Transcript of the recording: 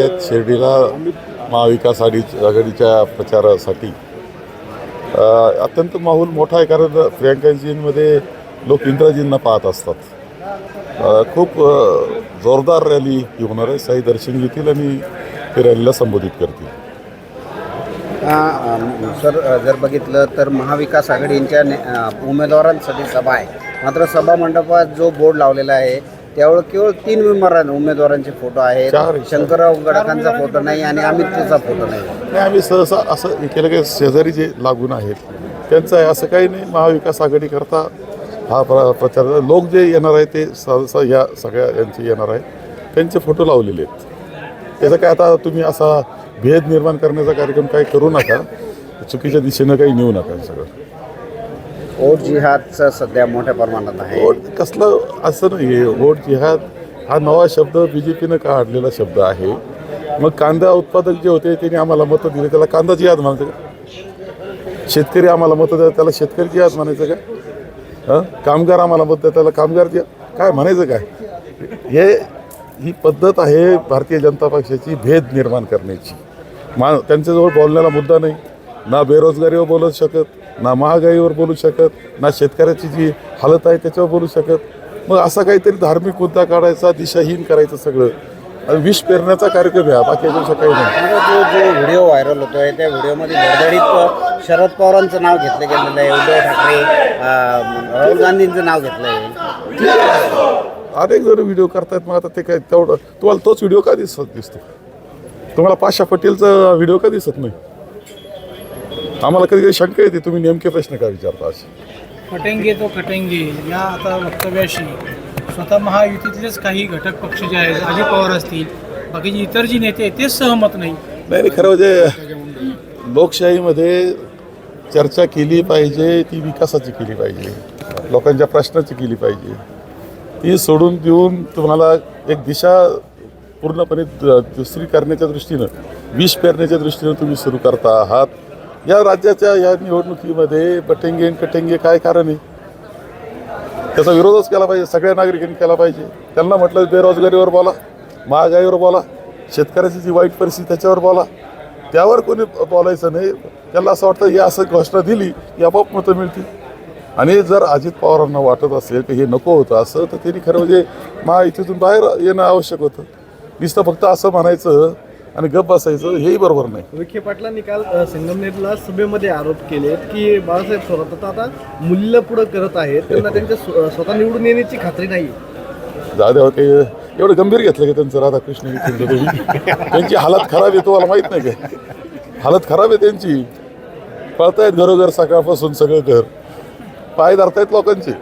शिर्डीला महाविकास आघाडी आघाडीच्या प्रचारासाठी अत्यंत माहोल मोठा आहे कारण प्रियांकाजींमध्ये लोक इंद्राजींना पाहत असतात. खूप जोरदार रॅली ही होणार आहे. साई दर्शन घेतील आणि ते रॅलीला संबोधित करतील. सर जर बघितलं तर महाविकास आघाडींच्या उमेदवारांसाठी सभा आहे. मात्र सभा मंडपात जो बोर्ड लावलेला आहे त्यावर केवळ तीन उमेदवारां उमेदवारांचे फोटो आहेत. चार. शंकरराव गडाखांचा फोटो नाही आणि अमितचा फोटो नाही. आम्ही सहसा असं हे केलं की शेजारी जे लागून आहेत त्यांचं आहे असं काही नाही. महाविकास आघाडीकरता हा प्र प्रचार लोक जे येणार आहे ते सहसा या सगळ्या यांचे येणार आहे त्यांचे फोटो लावलेले आहेत. त्याचं काय आता तुम्ही असा भेद निर्माण करण्याचा कार्यक्रम काही करू नका. चुकीच्या दिशेनं काही नेऊ नका हे सगळं. वोट जिहादचं सध्या मोठ्या प्रमाणात आहे. वोट कसलं असं नाही आहे वोट जिहाद हा नवा शब्द बी जे पीनं काढलेला शब्द आहे? मग कांदा उत्पादक जे होते त्यांनी आम्हाला मतं दिले. त्याला कांदा जिहाद म्हणायचं का? शेतकरी आम्हाला मतं द्या त्याला शेतकरी जिहाद म्हणायचं का? हां? कामगार आम्हाला मत द्या त्याला कामगार जिहाद. काय म्हणायचं काय? हे ही पद्धत आहे भारतीय जनता पक्षाची भेद निर्माण करण्याची. मा त्यांच्याजवळ बोलण्याला मुद्दा नाही. ना बेरोजगारीवर बोलू शकत ना महागाईवर बोलू शकत ना शेतकऱ्याची जी हालत आहे त्याच्यावर बोलू शकत. मग असा काहीतरी धार्मिक मुद्दा काढायचा दिशाहीन करायचं सगळं. आणि विष पेरण्याचा कार्यक्रम आहे बाकी याच्यापेक्षा काही नाही. जो जो व्हिडिओ व्हायरल होतोय त्या व्हिडिओमध्ये धडधडीत शरद पवारांचं नाव घेतलं गेलेलं आहे उद्धव ठाकरे अ, राहुल गांधींचं नाव घेतलं आहे. अनेक जण व्हिडिओ करतायत मग आता ते काय तेवढं तुम्हाला तोच व्हिडिओ का दिसत दिसतो? तुम्हाला पाशा पटेलचा व्हिडिओ का दिसत नाही? आम्हाला कधी कधी शंका येते तुम्ही नेमके प्रश्न का विचारता असे? कटेंगे तो कटेंगे या आता वक्तव्याशी. स्वतः महायुतीतलेच काही घटक पक्ष जे आहेत अजित पवार असतील बाकीचे इतर जी नेते आहेत तेच सहमत नाही. नाही नाही खरं म्हणजे लोकशाहीमध्ये चर्चा केली पाहिजे ती विकासाची केली पाहिजे लोकांच्या प्रश्नाची केली पाहिजे. ती सोडून देऊन तुम्हाला एक दिशा पूर्णपणे द- दुसरी करण्याच्या दृष्टीनं विष पेरण्याच्या दृष्टीनं तुम्ही सुरू करता आहात. या राज्याच्या या निवडणुकीमध्ये बटेंगे आणि कटेंगे काय कारण आहे? त्याचा विरोधच केला पाहिजे सगळ्या नागरिकांनी केला पाहिजे. त्यांना म्हटलं बेरोजगारीवर बोला महागाईवर बोला शेतकऱ्याची जी वाईट परिस्थिती त्याच्यावर बोला. त्यावर कोणी बोलायचं नाही. त्याला असं वाटतं हे असं घोषणा दिली की आपोआप मतं मिळतील. आणि जर अजित पवारांना वाटत असेल की हे नको होतं असं तर त्यांनी खरं म्हणजे महायुतीतून बाहेर येणं आवश्यक होतं. नुसतं फक्त असं म्हणायचं आणि गप बसायचं हेही बरोबर नाही. विखे पाटलांनी काल अ, संगमनेरला सभेमध्ये आरोप केले की बाळासाहेब थोरात आता आता मूल्य पुढं करत आहेत. त्यांना त्यांच्या स्व- स्वतः निवडून येण्याची खात्री नाही जाऊ काही एवढं गंभीर घेतलं की त्यांचं राधाकृष्ण तुम्ही त्यांची हालत खराब आहे तुम्हाला माहीत नाही काय हालत खराब आहे त्यांची. पळतायत घरोघर सकाळपासून सगळं घर. पाय धरतायत लोकांचे.